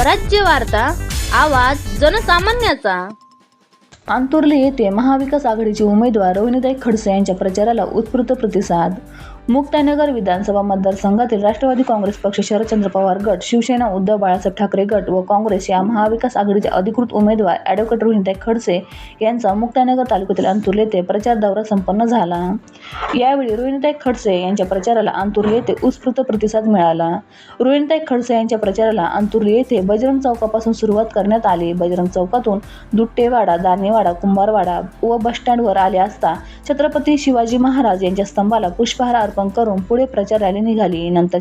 स्वराज्य वार्ता आवाज जनसामान्याचा. आंतुर्ली येथे महाविकास आघाडीचे उमेदवार रोहिणीताई खडसे यांच्या प्रचाराला उत्स्फूर्त प्रतिसाद. मुक्तानगर विधानसभा मतदारसंघातील राष्ट्रवादी काँग्रेस पक्ष शरदचंद्र पवार गट शिवसेना उद्धव बाळासाहेब ठाकरे गट व काँग्रेस या महाविकास आघाडीचे अधिकृत उमेदवार ॲडव्होकेट रोहिणीताई खडसे यांचा मुक्तानगर तालुक्यातील अंतुर्ले येथे प्रचार दौरा संपन्न झाला. यावेळी रोहिणीताई खडसे यांच्या प्रचाराला अंतुर्ली येथे उत्स्फूर्त प्रतिसाद मिळाला. रोहिणीताई खडसे यांच्या प्रचाराला अंतुर्ली येथे बजरंग चौकापासून सुरुवात करण्यात आली. बजरंग चौकातून दुट्टेवाडा दानेवाडा कुंभारवाडा व बसस्टँडवर आले असता छत्रपती शिवाजी महाराज यांच्या स्तंभाला पुष्पहार अर्पण करून पुढे प्रचार रॅली निघाली. नंतर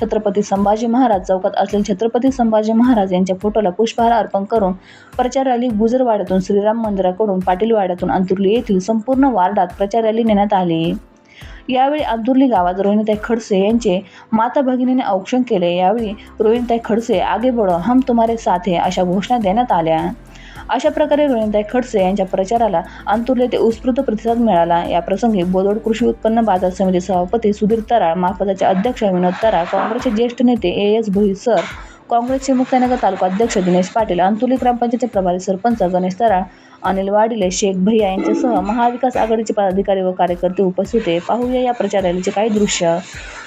छत्रपती संभाजी महाराज चौकात असलेल्या छत्रपती संभाजी महाराज यांच्या फोटोला पुष्पहार अर्पण करून प्रचार रॅली गुजरवाड्यातून श्रीराम मंदिराकडून पाटीलवाड्यातून अंतुर्ली येथील संपूर्ण वार्डात प्रचार रॅली नेण्यात आली. यावेळी अंतुर्ली गावात रोहिणीताई खडसे यांचे माता भगिनीने औक्षण केले. यावेळी रोहिणीताई खडसे आगे बडो हम तुम्हारे साथ हे अशा घोषणा देण्यात आल्या. अशा प्रकारे रोहिणीताई खडसे यांच्या प्रचाराला अंतुर्ले ते उत्स्फूर्त प्रतिसाद मिळाला. या प्रसंगी बोदोड कृषी उत्पन्न बाजार समिती सभापती सुधीर तराळ महापदाचे अध्यक्ष विनोद तराळ काँग्रेसचे ज्येष्ठ नेते ए एस भोई सर काँग्रेसचे मुक्तानगर तालुका अध्यक्ष दिनेश पाटील अंतुली ग्रामपंचायतचे प्रभारी सरपंच गणेश तराळ अनिल वाडिले शेख भैया यांच्यासह महाविकास आघाडीचे पदाधिकारी व कार्यकर्ते उपस्थित होते. पाहूया या प्रचार रॅलीचे काही दृश्य.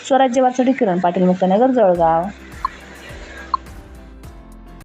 स्वराज्यवादसाठी किरण पाटील मुक्तानगर जळगाव.